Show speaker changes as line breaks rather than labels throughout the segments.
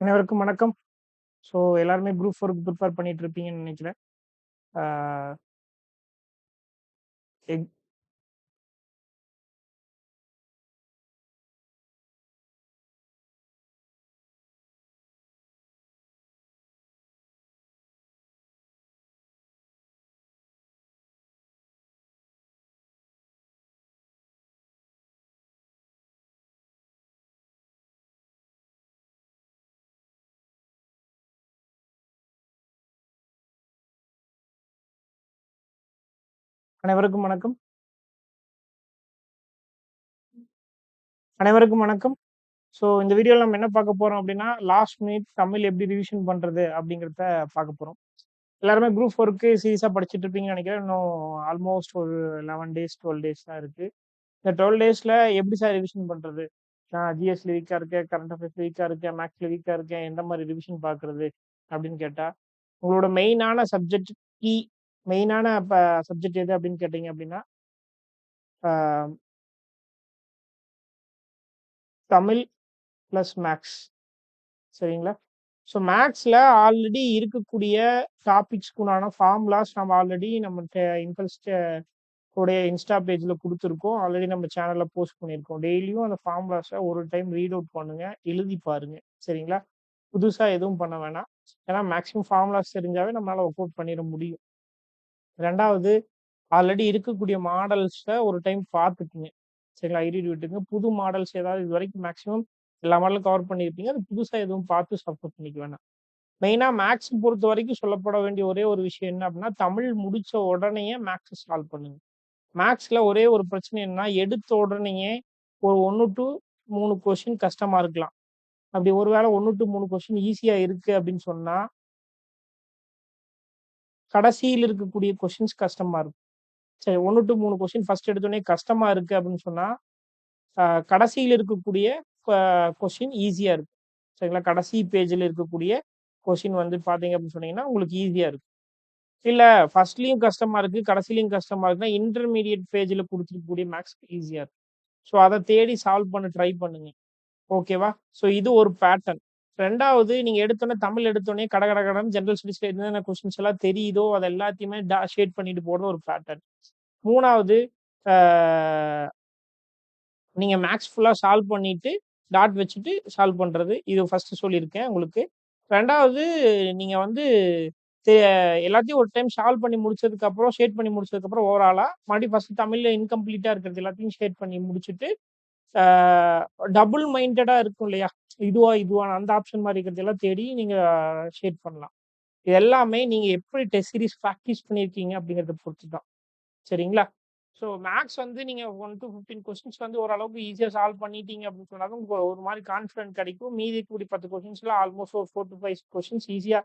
அனைவருக்கும் வணக்கம். ஸோ எல்லாருமே குரூப் 4க்கு ப்ரிப்பேர் பண்ணிட்டு இருப்பீங்கன்னு நினைக்கிறேன். அனைவருக்கும் வணக்கம். அனைவருக்கும் வணக்கம். ஸோ இந்த வீடியோவில் நம்ம என்ன பார்க்க போறோம் அப்படின்னா, லாஸ்ட் மினிட் தமிழ் எப்படி ரிவிஷன் பண்றது அப்படிங்கிறத பார்க்க போறோம். எல்லாருமே குரூப் ஒர்க்கு சீரியஸாக படிச்சுட்டு இருப்பீங்கன்னு நினைக்கிறேன். இன்னும் ஆல்மோஸ்ட் ஒரு 11 டேஸ், 12 டேஸ் தான் இருக்கு. இந்த 12 டேஸ்ல எப்படி சார் ரிவிஷன் பண்றது? நான் ஜிஎஸ்ல வீக்காக இருக்கேன், கரண்ட் அஃபேர்ஸ் வீக்காக இருக்கேன், மேக்ஸில் வீக்கா இருக்கேன். எந்த மாதிரி ரிவிஷன் பார்க்கறது? அப்படின்னு கேட்டால் உங்களோட மெயினான சப்ஜெக்ட் கீ மெயினான இப்போ சப்ஜெக்ட் எது அப்படின்னு கேட்டிங்க அப்படின்னா, தமிழ் ப்ளஸ் மேக்ஸ் சரிங்களா? ஸோ மேக்ஸில் ஆல்ரெடி இருக்கக்கூடிய டாபிக்ஸ்க்குண்டான ஃபார்முலாஸ் நம்ம ஆல்ரெடி நம்ம இன்ட்ரெஸ்ட் உடைய இன்ஸ்டா பேஜில் கொடுத்துருக்கோம் ஆல்ரெடி நம்ம சேனலில் போஸ்ட் பண்ணியிருக்கோம். டெய்லியும் அந்த ஃபார்முலாஸை ஒரு டைம் ரீட் அவுட் பண்ணுங்கள் எழுதி பாருங்க. சரிங்களா? புதுசாக எதுவும் பண்ண வேணாம். ஏன்னா மேக்ஸிமம் ஃபார்முலாஸ் தெரிஞ்சாவே நம்மளால ஒர்க் அவுட் பண்ணிட முடியும். ரெண்டாவது ஆல்ரெடி இருக்கக்கூடிய மாடல்ஸை ஒரு டைம் பார்த்துக்குங்க. சரிங்களா? ஐரிட் விட்டுங்க. புது மாடல்ஸ் ஏதாவது இது வரைக்கும் மேக்ஸிமம் எல்லா மாடலும் கவர் பண்ணியிருப்பீங்க. அது புதுசாக எதுவும் பார்த்து சப்போர்ட் பண்ணிக்க வேணாம். மெயினாக மேக்ஸ் பொறுத்த வரைக்கும் சொல்லப்பட வேண்டிய ஒரே ஒரு விஷயம் என்ன அப்படின்னா, தமிழ் முடித்த உடனேயே மேக்ஸை சால்வ் பண்ணுங்க. மேக்ஸில் ஒரே ஒரு பிரச்சனை என்னன்னா, எடுத்த உடனேயே ஒரு ஒன்று டு மூணு கொஷின் கஷ்டமாக இருக்கலாம். அப்படி ஒரு வேளை 1 டூ 3 கொஸ்டின் ஈஸியா இருக்கு அப்படின்னு சொன்னால் கடைசியில் இருக்கக்கூடிய கொஷின்ஸ் கஷ்டமா இருக்கும். சரி ஒன்று டு மூணு கொஷின் ஃபர்ஸ்ட் எடுத்தோடனே கஷ்டமா இருக்கு அப்படின்னு சொன்னா, கடைசியில் இருக்கக்கூடிய கொஷின் ஈஸியா இருக்கும். சரிங்களா? கடைசி பேஜில் இருக்கக்கூடிய கொஷின் வந்து பார்த்தீங்க அப்படின்னு சொன்னீங்கன்னா, உங்களுக்கு ஈஸியா இருக்கும். இல்ல ஃபர்ஸ்ட்லயும் கஷ்டமா இருக்கு, கடைசிலையும் கஷ்டமா இருக்குன்னா, இன்டர்மீடியட் பேஜில் கொடுத்துருக்கக்கூடிய மேக்ஸ் ஈஸியா இருக்கும். ஸோ அதை தேடி சால்வ் பண்ண ட்ரை பண்ணுங்க. ஓகேவா? ஸோ இது ஒரு பேட்டர்ன். ரெண்டாவது நீங்க எடுத்தோடனே தமிழ் எடுத்தோடனே கட கட கடன்னு ஜெனரல் என்னென்ன கொஸ்டின்ஸ் எல்லாம் தெரியுதோ, அது எல்லாத்தையுமே டா ஷேட் பண்ணிட்டு போறது ஒரு பேட்டர்ன். 3வது ஆ நீங்க ஃபுல்லாக ஃபுல்லா சால்வ் பண்ணிட்டு, டாட் வச்சுட்டு சால்வ் பண்றது. இது ஃபர்ஸ்ட் சொல்லியிருக்கேன் உங்களுக்கு. ரெண்டாவது நீங்க வந்து எல்லாத்தையும் ஒரு டைம் சால்வ் பண்ணி முடிச்சதுக்கு அப்புறம், ஷேட் பண்ணி முடிச்சதுக்கு அப்புறம் ஓவராலா மறுபடியும் ஃபர்ஸ்ட் தமிழ்ல இன்கம்ப்ளீட்டா இருக்கிறது எல்லாத்தையும் ஷேட் பண்ணி முடிச்சுட்டு, டபுள் மைண்டடா இருக்கும் இல்லையா? இதுவா, இதுவா அந்த ஆப்ஷன் மாதிரி இருக்கிறதெல்லாம் தேடி நீங்க ஷேட் பண்ணலாம். இது எல்லாமே நீங்க எப்படி டெஸ்ட் சீரிஸ் ப்ராக்டிஸ் பண்ணியிருக்கீங்க அப்படிங்கிறத பொறுத்து தான். சரிங்களா? ஸோ மேக்ஸ் வந்து நீங்க 1 டூ 15 கொஸ்டின்ஸ் வந்து ஓரளவுக்கு ஈஸியாக சால்வ் பண்ணிட்டீங்க அப்படின்னு சொன்னாலும் உங்களுக்கு ஒரு மாதிரி கான்ஃபிடன்ட் கிடைக்கும். மீதி இருக்கக்கூடிய 10 கொஸ்டின்ஸ்ல ஆல்மோஸ்ட் ஒரு ஃபோர் டு ஃபைவ் கொஸ்டின்ஸ் ஈஸியா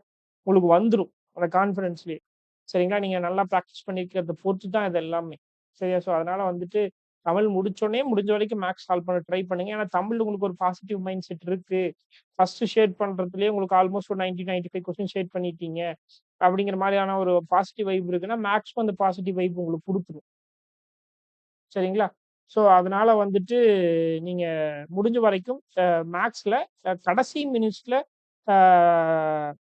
உங்களுக்கு வந்துடும் அந்த கான்ஃபிடன்ஸ்லேயே சரிங்களா? நீங்க நல்லா ப்ராக்டிஸ் பண்ணியிருக்கிறத பொறுத்து தான் இது எல்லாமே. சரியா? ஸோ அதனால வந்துட்டு தமிழ் முடிச்சோடனே முடிஞ்ச வரைக்கும் மேக்ஸ் சால்வ் பண்ண ட்ரை பண்ணுங்க. ஏன்னா தமிழ் உங்களுக்கு ஒரு பாசிட்டிவ் மைண்ட் செட் இருக்கு. ஃபர்ஸ்ட் ஷேட் பண்றதுலயே உங்களுக்கு ஆல்மோஸ்ட் ஒரு 90, 95 கொஸ்டின் ஷேட் பண்ணிட்டீங்க. அப்படிங்கிற மாதிரியான ஒரு பாசிட்டிவ் வைப் இருக்குன்னா, மேக்ஸ்க்கும் அந்த பாசிட்டிவ் வைப் உங்களுக்கு கொடுத்துரும் சரிங்களா? ஸோ அதனால வந்துட்டு நீங்க முடிஞ்ச வரைக்கும் மேக்ஸ்ல கடைசி மினிட்ஸ்ல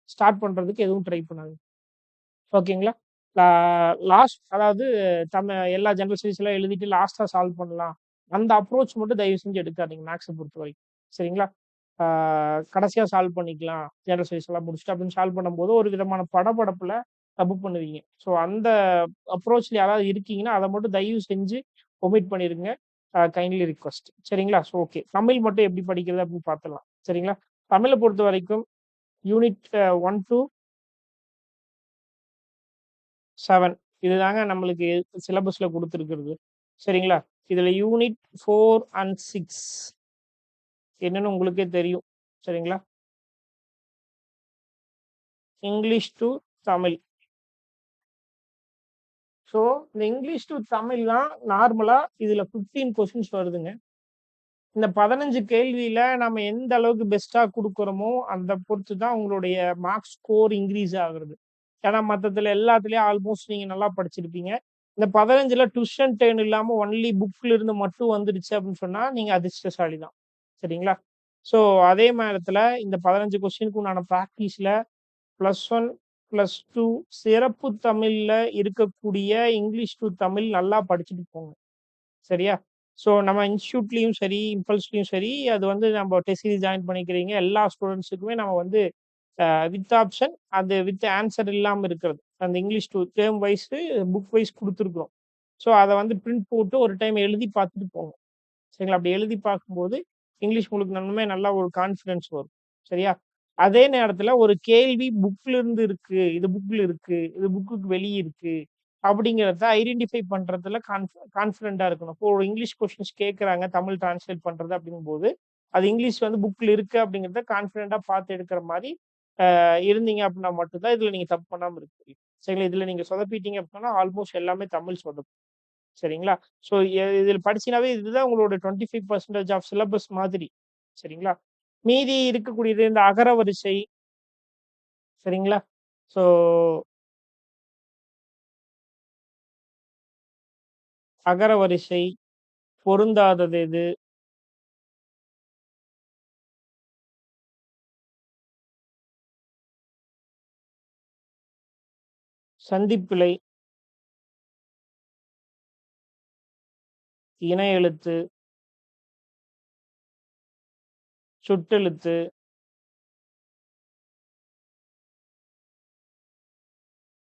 ஸ்டார்ட் பண்றதுக்கு எதுவும் ட்ரை பண்ணாது ஓகேங்களா? லாஸ்ட் அதாவது தமிழ் எல்லா ஜெனரல் ஸ்டடீஸ்லாம் எழுதிட்டு லாஸ்ட்டாக சால்வ் பண்ணலாம். அந்த அப்ரோச் மட்டும் தயவு செஞ்சு எடுக்காதீங்க மேக்ஸை பொறுத்த வரைக்கும் சரிங்களா? கடைசியாக சால்வ் பண்ணிக்கலாம். ஜெனரல் ஸ்டடீஸ் எல்லாம் முடிச்சுட்டு அப்படின்னு சால்வ் பண்ணும்போது ஒரு விதமான படப்படப்பில் தப்பு பண்ணுவீங்க. ஸோ அந்த அப்ரோச்சில் யாராவது இருக்கீங்கன்னா, அதை மட்டும் தயவு செஞ்சு ஒமிட் பண்ணிடுங்க கைண்ட்லி ரிக்வெஸ்ட். சரிங்களா? So okay. தமிழ் மட்டும் எப்படி படிக்கிறது அப்படின்னு பார்த்துடலாம். சரிங்களா? தமிழை பொறுத்த வரைக்கும் யூனிட் ஒன் டூ செவன் இதுதாங்க நம்மளுக்கு சிலபஸ்ல கொடுத்துருக்கிறது சரிங்களா? இதுல யூனிட் ஃபோர் அண்ட் சிக்ஸ் என்னன்னு உங்களுக்கே தெரியும். சரிங்களா? English to Tamil. ஸோ இந்த இங்கிலீஷ் டூ தமிழ்லாம் நார்மலா இதுல 15 கொஸ்டின்ஸ் வருதுங்க. இந்த 15 கேள்வியில நம்ம எந்த அளவுக்கு பெஸ்ட்டாக கொடுக்குறோமோ அந்த பொறுத்து தான் உங்களுடைய மார்க்ஸ் ஸ்கோர் இன்க்ரீஸ் ஆகுறது. ஏன்னா மற்றதுல எல்லாத்துலேயும் ஆல்மோஸ்ட் நீங்கள் நல்லா படிச்சிருப்பீங்க. இந்த பதினஞ்சுல டியூஷன் டேன் இல்லாமல் ஒன்லி புக்ல இருந்து மட்டும் வந்துருச்சு அப்படின்னு சொன்னால் நீங்கள் அதிர்ஷ்டசாலி தான். சரிங்களா? ஸோ அதே நேரத்துல இந்த 15 கொஸ்டினுக்கு உண்டான ப்ராக்டிஸில் ப்ளஸ் ஒன் ப்ளஸ் டூ சிறப்பு தமிழ்ல இருக்கக்கூடிய இங்கிலீஷ் டு தமிழ் நல்லா படிச்சுட்டு போங்க சரியா ஸோ நம்ம இன்ஸ்டியூட்லேயும் சரி இம்பல்ஸ்லேயும் சரி அது வந்து நம்ம டெஸ்ட் ஜாயின் பண்ணிக்கிறீங்க எல்லா ஸ்டூடெண்ட்ஸுக்குமே நம்ம வந்து வித் ஆப்ஷன் அது வித் ஆன்சர் இல்லாமல் இருக்கிறது. அந்த English two term wise book wise கொடுத்துருக்குறோம். ஸோ அதை வந்து பிரிண்ட் போட்டு ஒரு டைம் எழுதி பார்த்துட்டு போங்க. சரிங்களா? அப்படி எழுதி பார்க்கும்போது இங்கிலீஷ் உங்களுக்கு நன்மை நல்லா ஒரு கான்ஃபிடன்ஸ் வரும். சரியா? அதே நேரத்தில் ஒரு கேள்வி புக்கில் இருந்து இருக்கு இது புக்கில் இருக்கு இது புக்குக்கு வெளியே இருக்கு அப்படிங்கிறத ஐடென்டிஃபை பண்றதுல கான்ஃபிடென்ட்டா இருக்கணும். இப்போ ஒரு இங்கிலீஷ் கொஸ்டின்ஸ் கேட்குறாங்க தமிழ் டிரான்ஸ்லேட் பண்ணுறது அப்படிங்கும்போது அது இங்கிலீஷ் வந்து புக்கில் இருக்கு அப்படிங்கிறத கான்ஃபிடென்ட்டா பார்த்து எடுக்கிற மாதிரி இருந்தீங்க அப்படின்னா மட்டும்தான் இதுல நீங்க தப்பு பண்ணாம முடியும். சரிங்களா? இதுல நீங்க சொதப்பிட்டீங்க அப்படின்னா ஆல்மோஸ்ட் எல்லாமே தமிழ் சொதப்பும் சரிங்களா? ஸோ இதில் படிச்சினாவே இதுதான் உங்களோட twenty five percentage of syllabus மாதிரி. சரிங்களா? மீதி இருக்கக்கூடியது இந்த அகர வரிசை. சரிங்களா? ஸோ அகர வரிசை பொருந்தாதது எது? சந்திப்பிழை இணை எழுத்து சுட்டெழுத்து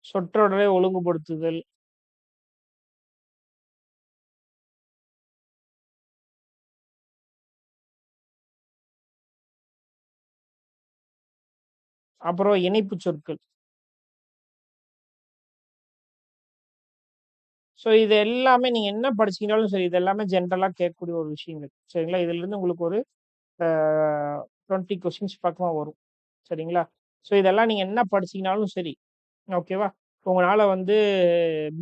சொற்றொடரை ஒழுங்குபடுத்துதல் அப்புறம் இணைப்பு சொற்கள். ஸோ இது எல்லாமே நீங்கள் என்ன படிச்சீங்கனாலும் சரி இது எல்லாமே ஜென்ரலாக கேட்கக்கூடிய ஒரு விஷயங்கள். சரிங்களா? இதுலேருந்து உங்களுக்கு ஒரு டுவெண்ட்டி கொஸ்டின்ஸ் பக்கமாக வரும். சரிங்களா? ஸோ இதெல்லாம் நீங்கள் என்ன படிச்சீங்கனாலும் சரி ஓகேவா உங்களால் வந்து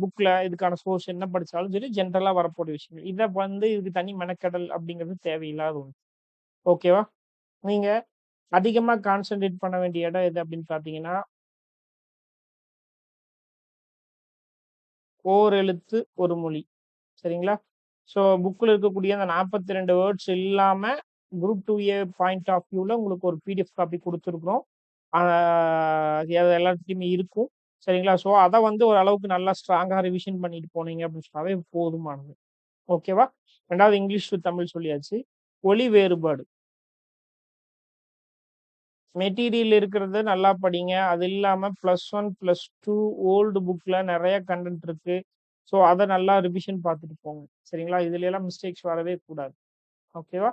புக்கில் இதுக்கான சோர்ஸ் என்ன படித்தாலும் சரி ஜென்ரலாக வரக்கூடிய விஷயங்கள். இதை வந்து இதுக்கு தனி மெனக்கடல் அப்படிங்கிறது தேவையில்லாத ஒன்று ஓகேவா நீங்கள் அதிகமாக கான்சென்ட்ரேட் பண்ண வேண்டிய இடம் எது அப்படின்னு பார்த்தீங்கன்னா ஓர் எழுத்து ஒரு மொழி. சரிங்களா? ஸோ புக்கில் இருக்கக்கூடிய அந்த நாற்பத்தி ரெண்டு வேர்ட்ஸ் இல்லாமல் group two A point of வியூவில் உங்களுக்கு ஒரு பிடிஎஃப் காப்பி கொடுத்துருக்குறோம். அது எல்லாத்துலேயுமே இருக்கும். சரிங்களா? ஸோ அதை வந்து ஓரளவுக்கு நல்லா ஸ்ட்ராங்காக ரிவிஷன் பண்ணிட்டு போனீங்க அப்படின்னு சொன்னாவே போதுமானது. ஓகேவா ரெண்டாவது இங்கிலீஷ் டு தமிழ் சொல்லியாச்சு. ஒளி வேறுபாடு. மெட்டீரியல் இருக்கிறது நல்லா படிங்க. அது இல்லாமல் plus one plus two old book நிறைய கண்டென்ட் இருக்கு. ஸோ அதை நல்லா ரிவிஷன் பார்த்துட்டு போங்க. சரிங்களா? இதுலலாம் மிஸ்டேக்ஸ் வரவே கூடாது. ஓகேவா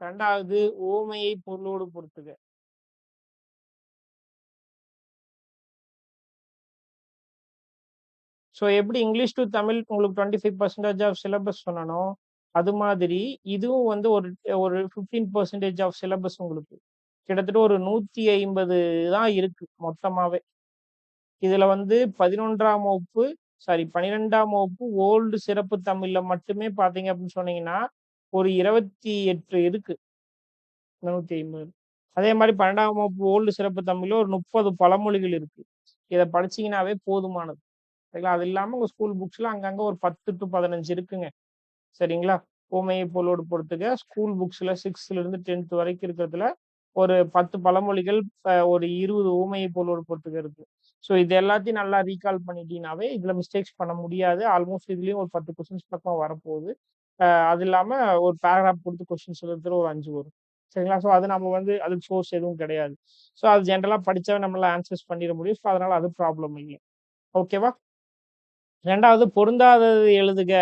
ரெண்டாவது ஓமையை பொருளோடு பொறுத்துக ஸோ எப்படி இங்கிலீஷ் டு தமிழ் உங்களுக்கு twenty five percentage of syllabus சொன்னனோ அது மாதிரி இதுவும் வந்து ஒரு ஒரு ஃபிஃப்டீன் பர்சன்டேஜ் ஆஃப் சிலபஸ் உங்களுக்கு. கிட்டத்தட்ட ஒரு நூற்றி ஐம்பது தான் இருக்கு மொத்தமாகவே இதில் வந்து பதினொன்றாம் வகுப்பு சாரி பன்னிரெண்டாம் வகுப்பு ஓல்டு சிறப்பு தமிழ்ல மட்டுமே பாத்தீங்க அப்படின்னு சொன்னீங்கன்னா ஒரு இருபத்தி எட்டு இருக்கு. நூற்றி ஐம்பது அதே மாதிரி பன்னெண்டாம் வகுப்பு ஓல்டு சிறப்பு தமிழ்ல ஒரு முப்பது பழமொழிகள் இருக்கு. இதை படிச்சீங்கன்னாவே போதுமானது. சரிங்களா? அது இல்லாமல் உங்கள் ஸ்கூல் புக்ஸ்ல அங்கங்கே ஒரு பத்து டு பதினஞ்சு இருக்குங்க. சரிங்களா? ஊமையை போலோடு பொறுத்துக்க ஸ்கூல் புக்ஸ்ல சிக்ஸ்ல இருந்து டென்த் வரைக்கும் இருக்கிறதுல ஒரு பத்து பழமொழிகள் ஒரு இருபது ஊமையை போலோடு பொறுத்துக்க இருக்கு. ஸோ இது எல்லாத்தையும் நல்லா ரீகால் பண்ணிட்டீங்கன்னாவே இதுல மிஸ்டேக்ஸ் பண்ண முடியாது. ஆல்மோஸ்ட் இதுலயும் ஒரு பத்து கொஸ்டின்ஸ் பக்கம் வரப்போகுது. அது இல்லாம ஒரு பேராகிராஃப் கொடுத்து கொஸ்டின்ஸ் எழுதுற ஒரு அஞ்சு வரும். சரிங்களா? ஸோ அது நம்ம வந்து அதுக்கு சோர்ஸ் எதுவும் கிடையாது. ஸோ அது ஜென்ரலாக படித்தா நம்மளால் ஆன்சர்ஸ் பண்ணிட முடியும். ஸோ அதனால அது ப்ராப்ளம் இல்லை ஓகேவா ரெண்டாவது பொருந்தாதது எழுதுக.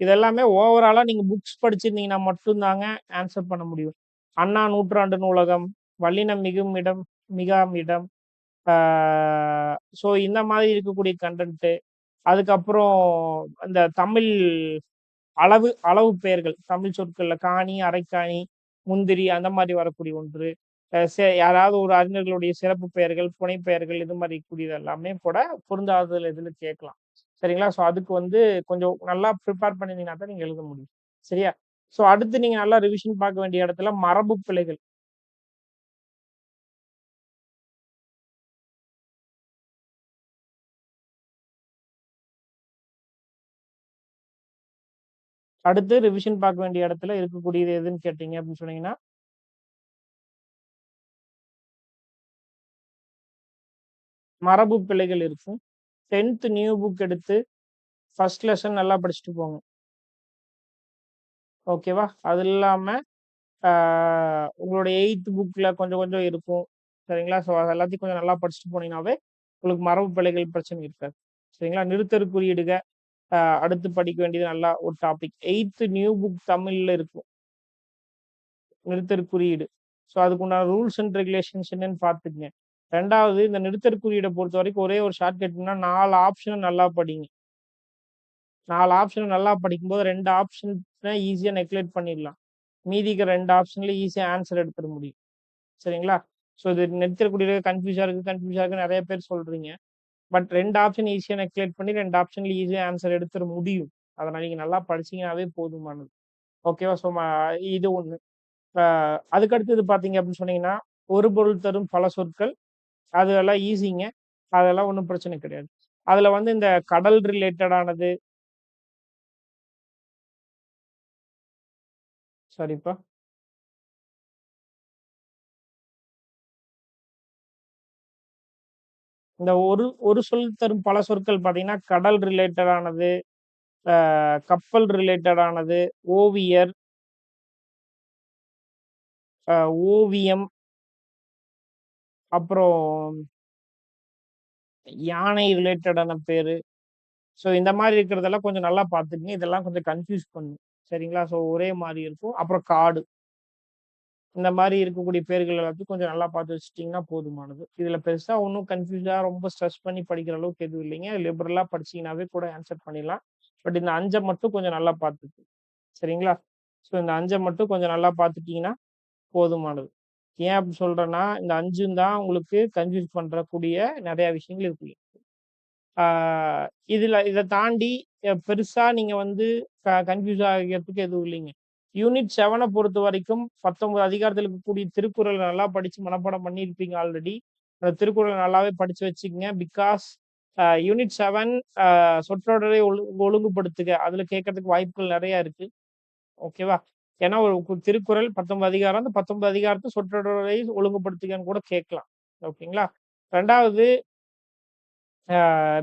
இதெல்லாமே ஓவராலாக நீங்கள் புக்ஸ் படிச்சிருந்தீங்கன்னா மட்டும்தாங்க ஆன்சர் பண்ண முடியும். அண்ணா நூற்றாண்டு நூலகம். வல்லினம் மிகும் இடம் மிகாம் இடம் ஸோ இந்த மாதிரி இருக்கக்கூடிய கண்டென்ட்டு அதுக்கப்புறம் இந்த தமிழ் அளவு அளவு பெயர்கள் தமிழ் சொற்களில் காணி அரைக்காணி முந்திரி அந்த மாதிரி வரக்கூடிய ஒன்று. சே- யாராவது ஒரு அறிஞர்களுடைய சிறப்பு பெயர்கள் புனைப்பெயர்கள் இது மாதிரி கூடியது எல்லாமே கூட பொருந்தாததுல இதுல கேட்கலாம். சரிங்களா? ஸோ அதுக்கு வந்து கொஞ்சம் நல்லா ப்ரிப்பேர் பண்ணிருந்தீங்கன்னா தான் நீங்க எழுத முடியும். சரியா? ஸோ அடுத்து நீங்க நல்லா ரிவிஷன் பார்க்க வேண்டிய இடத்துல மரபு பிழைகள் அடுத்து ரிவிஷன் பார்க்க வேண்டிய இடத்துல இருக்கக்கூடியது எதுன்னு கேட்டீங்க அப்படின்னு சொன்னீங்கன்னா மரபு பிள்ளைகள் இருக்கும். டென்த் நியூ புக் எடுத்து ஃபர்ஸ்ட் லெசன் நல்லா படிச்சுட்டு போங்க. ஓகேவா அது இல்லாம உங்களோட எயித் புக்கில் கொஞ்சம் கொஞ்சம் இருக்கும். சரிங்களா? ஸோ அது எல்லாத்தையும் கொஞ்சம் நல்லா படிச்சுட்டு போனீங்கன்னாவே உங்களுக்கு மரபு பிள்ளைகள் பிரச்சனை இருக்காது. சரிங்களா? நிறுத்தற் குறியீடுக. அடுத்து படிக்க வேண்டியது நல்லா ஒரு டாபிக். எயித்து நியூ புக் தமிழ்ல இருக்கும். நிறுத்தற் குறியீடு. ஸோ அதுக்குண்டான ரூல்ஸ் அண்ட் ரெகுலேஷன்ஸ் என்னன்னு பார்த்துக்கங்க. ரெண்டாவது இந்த நிறுத்தற் பொறுத்த வரைக்கும் ஒரே ஒரு ஷார்ட்கட்னா நாலு ஆப்ஷனை நல்லா படிங்க. நாலு ஆப்ஷனை நல்லா படிக்கும்போது ரெண்டு ஆப்ஷன் ஈஸியாக நெக்லெக்ட் பண்ணிடலாம். மீதிக்கு ரெண்டு ஆப்ஷன்ல ஈஸியாக ஆன்சர் எடுத்துட முடியும். சரிங்களா? ஸோ இது நிறுத்தற் குறியீடு கன்ஃப்யூஸா இருக்கு, கன்ஃப்யூஸா இருக்குன்னு நிறைய பேர் சொல்கிறீங்க பட் ரெண்டு ஆப்ஷன் ஈஸியாக நெக்லேட் பண்ணி ரெண்டு ஆப்ஷன்ல ஈஸியாக ஆன்ஸர் எடுத்துட முடியும். அதனால் நீங்கள் நல்லா படிச்சீங்கனாவே போதுமானது. ஓகேவா? ஸோ இது ஒன்று அதுக்கடுத்தது அதுக்கு அடுத்தது பார்த்தீங்க அப்படின்னு சொன்னீங்கன்னா, ஒரு பொருள் தரும் பல சொற்கள். அதெல்லாம் ஈஸிங்க. அதெல்லாம் ஒன்றும் பிரச்சனை கிடையாது. அதில் வந்து இந்த கடல் ரிலேட்டடானது சரிப்பா இந்த ஒரு ஒரு சொல் தரும் பல சொற்கள் பார்த்தீங்கன்னா, கடல் ரிலேட்டடானது, கப்பல் ரிலேட்டடானது, ஓவியர் ஓவியம் அப்புறம் யானை ரிலேட்டடான பேரு. ஸோ இந்த மாதிரி இருக்கிறதெல்லாம் கொஞ்சம் நல்லா பார்த்துக்கங்க. இதெல்லாம் கொஞ்சம் கன்ஃப்யூஸ் பண்ணும். சரிங்களா? ஸோ ஒரே மாதிரி இருக்கும். அப்புறம் காடு. இந்த மாதிரி இருக்கக்கூடிய பேர்கள் எல்லாத்தையும் கொஞ்சம் நல்லா பார்த்து வச்சுட்டிங்கன்னா போதுமானது. இதில் பெருசாக ஒன்றும் கன்ஃபியூஸாக ரொம்ப ஸ்ட்ரெஸ் பண்ணி படிக்கிற அளவுக்கு எதுவும் இல்லைங்க. லிபரலாக படிச்சிங்கனாவே கூட ஆன்சர் பண்ணிடலாம். பட் இந்த அஞ்சை மட்டும் கொஞ்சம் நல்லா பார்த்துக்கு சரிங்களா? ஸோ இந்த அஞ்சை மட்டும் கொஞ்சம் நல்லா பார்த்துட்டீங்கன்னா போதுமானது. ஏன் அப்படி சொல்கிறேன்னா இந்த அஞ்சும் தான் உங்களுக்கு கன்ஃப்யூஸ் பண்ணுறக்கூடிய நிறையா விஷயங்கள் இருக்கு. இதில் இதை தாண்டி பெருசாக நீங்கள் வந்து க கன்ஃப்யூஸ் ஆகிறதுக்கு எதுவும் இல்லைங்க. யூனிட் செவனை பொறுத்த வரைக்கும் பத்தொன்பது அதிகாரத்தில் இருக்கக்கூடிய திருக்குறளை நல்லா படித்து மனப்பாடம் பண்ணியிருப்பீங்க ஆல்ரெடி. அந்த திருக்குறளை நல்லாவே படித்து வச்சுக்கோங்க பிகாஸ் யூனிட் செவன் சொற்றொடரை ஒழு ஒழுங்குபடுத்துக. அதில் கேட்கறதுக்கு வாய்ப்புகள் நிறையா இருக்குது ஓகேவா? ஏன்னா ஒரு திருக்குறள் 19 அதிகாரம். அந்த பத்தொன்பது அதிகாரத்தை சொற்றொடரை ஒழுங்குபடுத்துகன்னு கூட கேட்கலாம். ஓகேங்களா? ரெண்டாவது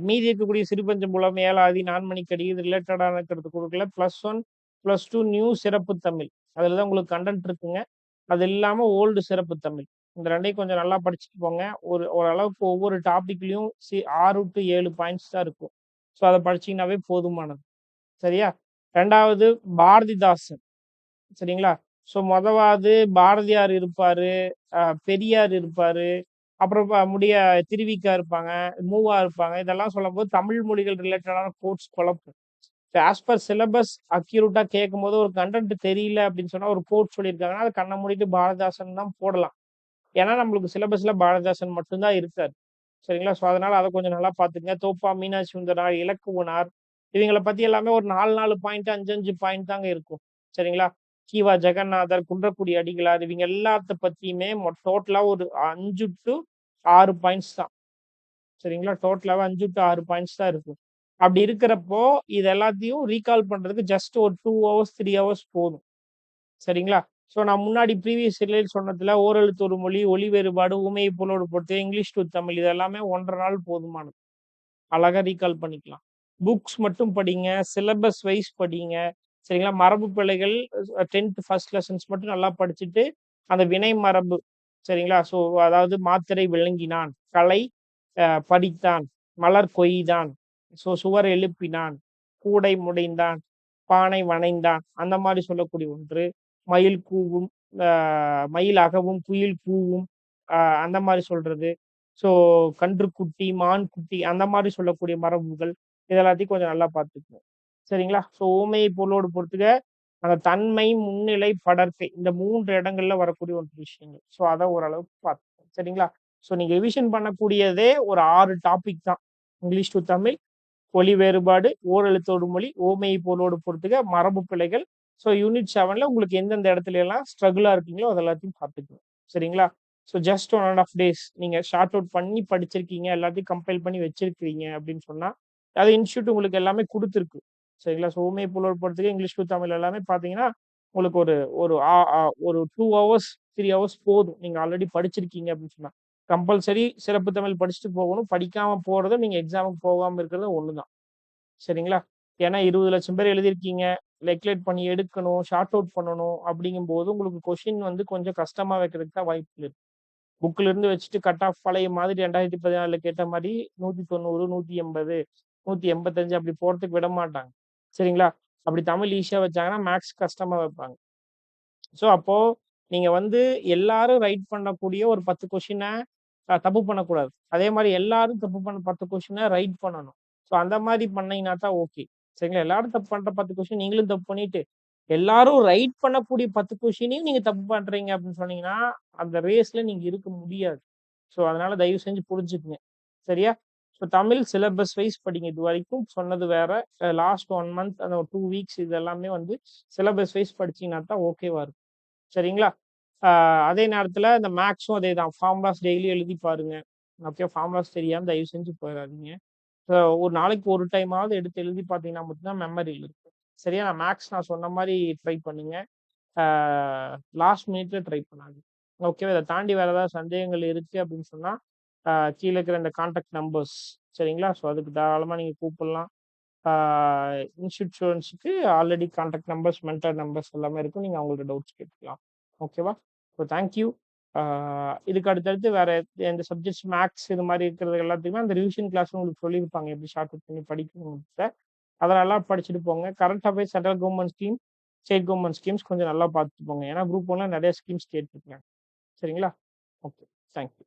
மீதி இருக்கக்கூடிய சிறுபஞ்சம் மூலம் ஏலாதி, நான்மணிக்கடி இது ரிலேட்டடாக இருக்கிறது கொடுக்குள்ள ப்ளஸ் ஒன் +1, +2 நியூ சிறப்பு தமிழ். அதில் தான் உங்களுக்கு கண்டென்ட் இருக்குங்க. அது இல்லாமல் ஓல்டு சிறப்பு தமிழ். இந்த ரெண்டையும் கொஞ்சம் நல்லா படிச்சுட்டு போங்க. ஒரு ஓரளவுக்கு ஒவ்வொரு டாபிக்லயும் சி ஆறு டு ஏழு பாயிண்ட்ஸ் தான் இருக்கும். ஸோ அதை படிச்சீங்கனாவே போதுமானது. சரியா? ரெண்டாவது பாரதிதாசன். சரிங்களா? ஸோ மொதவாவது பாரதியார் இருப்பார் பெரியார் இருப்பார் அப்புறம் முடிய திருவிக்கா இருப்பாங்க, மூவா இருப்பாங்க. இதெல்லாம் சொல்லும்போது தமிழ் மொழிகள் ரிலேட்டடான கோட்ஸ் குழப்பம் ஆஸ் பர் சிலபஸ் அக்யூரேட்டா கேட்கும்போது ஒரு கண்டென்ட் தெரியல அப்படின்னு சொன்னா ஒரு கோட் சொல்லியிருக்காங்கன்னா, அது கண்ணை மூடிட்டு பாரதிதாசன் தான் போடலாம். ஏன்னா நம்மளுக்கு சிலபஸ்ல பாரதிதாசன் மட்டும்தான் இருக்கார் சரிங்களா? ஸோ அதனால அதை கொஞ்சம் நல்லா பார்த்துக்கங்க. தோப்பா மீனாட்சி சுந்தரனார், இலக்குவனார் இவங்களை பத்தி எல்லாமே ஒரு 4, 4 பாயிண்ட் 5, 5 பாயிண்ட் தாங்க இருக்கும். சரிங்களா? கீவா ஜெகநாதர், குன்றக்குடி அடிகளார் இவங்க எல்லாத்த பத்தியுமே மொ டோட்டலா ஒரு அஞ்சு டு ஆறு பாயிண்ட்ஸ் தான். சரிங்களா? டோட்டலாவே அஞ்சு டு ஆறு பாயிண்ட்ஸ் தான் இருக்கும். அப்படி இருக்கிறப்போ, இது எல்லாத்தையும் ரீகால் பண்றதுக்கு ஜஸ்ட் ஒரு டூ ஹவர்ஸ், த்ரீ ஹவர்ஸ் போதும். சரிங்களா? ஸோ நான் முன்னாடி ப்ரீவியஸ் இயர்லயே சொன்னதுல ஓரெழுத்து ஒரு மொழி, ஒலி வேறுபாடு, உமையை பொருளோடு பொறுத்து, இங்கிலீஷ் டு தமிழ் இது எல்லாமே 1 1/2 நாள் போதுமானது. அழகாக ரீகால் பண்ணிக்கலாம். புக்ஸ் மட்டும் படிங்க. சிலபஸ் வைஸ் படிங்க. சரிங்களா? மரபு பிழைகள் அ 10த் ஃபர்ஸ்ட் லெசன்ஸ் மட்டும் நல்லா படிச்சுட்டு, அந்த வினை மரபு சரிங்களா? ஸோ அதாவது மாத்திரை விழுங்கினான், கலை படித்தான், மலர் கொய்தான், ஸோ சுவர் எழுப்பினான், கூடை முடைந்தான், பானை வனைந்தான் அந்த மாதிரி சொல்லக்கூடிய ஒன்று. மயில் கூவும், மயில் அகவும், குயில் கூவும், அந்த மாதிரி சொல்றது. ஸோ கன்றுக்குட்டி, மான் குட்டி அந்த மாதிரி சொல்லக்கூடிய மரபுகள். இது எல்லாத்தையும் கொஞ்சம் நல்லா பார்த்துக்கணும் சரிங்களா? ஸோ ஓமையை பொருளோடு பொறுத்துக்க அந்த தன்மை, முன்னிலை, படர்க்கை இந்த மூன்று இடங்கள்ல வரக்கூடிய ஒரு விஷயங்கள். ஸோ அதை ஓரளவுக்கு பார்த்துக்கணும் சரிங்களா? ஸோ நீங்க ரிவிஷன் பண்ணக்கூடியதே ஒரு ஆறு டாபிக் தான். இங்கிலீஷ் டு தமிழ், ஒலி வேறுபாடு, ஓரெழுத்தோடு மொழி, ஓமையை போலோடு பொறுத்துக்க மரபு பிழைகள். ஸோ யூனிட் செவனில் உங்களுக்கு எந்தெந்த இடத்துல எல்லாம் ஸ்ட்ரகுலா இருக்கீங்களோ அது எல்லாத்தையும் பார்த்துக்கங்க. சரிங்களா? ஸோ ஜஸ்ட் 1 1/2 டேஸ் நீங்க ஷார்ட் அவுட் பண்ணி படிச்சிருக்கீங்க. எல்லாத்தையும் கம்பைல் பண்ணி வச்சிருக்கிறீங்க அப்படின்னு சொன்னா, அது இன்ஸ்டியூட் உங்களுக்கு எல்லாமே கொடுத்துருக்கு சரிங்களா? ஸோ ஓமையை போலோடு பொறுத்துக்க இங்கிலீஷ் தமிழ் எல்லாமே பார்த்தீங்கன்னா, உங்களுக்கு ஒரு ஒரு ஆ ஆ ஒரு டூ ஹவர்ஸ், த்ரீ ஹவர்ஸ் போதும். நீங்க ஆல்ரெடி படிச்சிருக்கீங்க அப்படின்னு சொன்னா. கம்பல்சரி சிறப்பு தமிழ் படிச்சுட்டு போகணும். படிக்காம போறதும், நீங்க எக்ஸாமுக்கு போகாம இருக்கிறதும் ஒண்ணுதான் சரிங்களா? ஏன்னா இருபது லட்சம் பேர் எழுதியிருக்கீங்க. ரெகுலேட் பண்ணி எடுக்கணும், ஷார்ட் அவுட் பண்ணணும் அப்படிங்கும்போது, உங்களுக்கு கொஸ்டின் வந்து கொஞ்சம் கஷ்டமா வைக்கிறதுக்கு தான் வாய்ப்பு இருக்கு. புக்ல இருந்து வச்சுட்டு கட் ஆஃப் பழைய மாதிரி 2014ல கேட்ட மாரி 190, 180, 185 அப்படி போறதுக்கு விட மாட்டாங்க. சரிங்களா? அப்படி தமிழ் ஈஸியா வச்சாங்கன்னா, மேக்ஸ் கஷ்டமா வைப்பாங்க. ஸோ, அப்போ நீங்க வந்து எல்லாரும் ரைட் பண்ணக்கூடிய ஒரு பத்து கொஷினை தப்பு பண்ணக்கூடாது. அதே மாதிரி எல்லாரும் தப்பு பண்ண பத்து கொஷினை ரைட் பண்ணணும். ஸோ, அந்த மாதிரி பண்ணீங்கன்னா தான் ஓகே. சரிங்களா? எல்லாரும் தப்பு பண்ற 10 கொஸ்டின் நீங்களும் தப்பு பண்ணிட்டு, எல்லாரும் ரைட் பண்ணக்கூடிய 10 கொஸ்டினையும் நீங்க தப்பு பண்றீங்க அப்படின்னு சொன்னீங்கன்னா, அந்த ரேஸ்ல நீங்க இருக்க முடியாது. ஸோ, அதனால தயவு செஞ்சு புரிஞ்சுக்குங்க சரியா? ஸோ, தமிழ் சிலபஸ் வைஸ் படிங்க. இது வரைக்கும் சொன்னது வேற. லாஸ்ட் ஒன் மந்த் அந்த டூ வீக்ஸ் இது எல்லாமே வந்து சிலபஸ் வைஸ் படிச்சீங்கன்னா தான் ஓகேவா இருக்கும். சரிங்களா? அதே நேரத்தில் இந்த மேக்ஸும் அதே தான். ஃபார்முலாஸ் டெய்லி எழுதி பாருங்க. ஓகே. ஃபார்முலாஸ் தெரியாமல் தயவு செஞ்சு போயிடாதீங்க ஸோ ஒரு நாளைக்கு ஒரு டைமாவது எடுத்து எழுதி பார்த்தீங்கன்னா மட்டும்தான் மெமரியில் இருக்கும். சரியா? நான் மேக்ஸ் நான் சொன்ன மாதிரி ட்ரை பண்ணுங்க. லாஸ்ட் மினிட்ல ட்ரை பண்ணாது ஓகேவா? இதை தாண்டி வேற ஏதாவது சந்தேகங்கள் இருக்கு அப்படின்னு சொன்னால் கீழே இருக்கிற இந்த கான்டாக்ட் நம்பர்ஸ் சரிங்களா? ஸோ, அதுக்கு தாராளமாக நீங்கள் கூப்பிடலாம். ஆ already contact numbers, mentor numbers எல்லாமே இருக்கும். நீங்கள் அவங்கள்ட்ட டவுட்ஸ் கேட்டுக்கலாம். ஓகேவா? So, thank you. இதுக்கு அடுத்தடுத்து வேற எந்த சப்ஜெக்ட்ஸ் மேக்ஸ் இது மாதிரி இருக்கிறது எல்லாத்துக்குமே அந்த ரிவிஷன் கிளாஸ் உங்களுக்கு சொல்லியிருப்பாங்க. எப்படி ஷார்ட் அவுட் பண்ணி படிக்கணும்ன்றத. அத நல்லா படிச்சுட்டு போங்க. Current affairs central government scheme, state government schemes கொஞ்சம் நல்லா பார்த்துட்டு போங்க. ஏன்னா குரூப் 1ல நிறைய ஸ்கீம்ஸ் கேட்டுருக்காங்க. சரிங்களா? ஓகே. Thank you.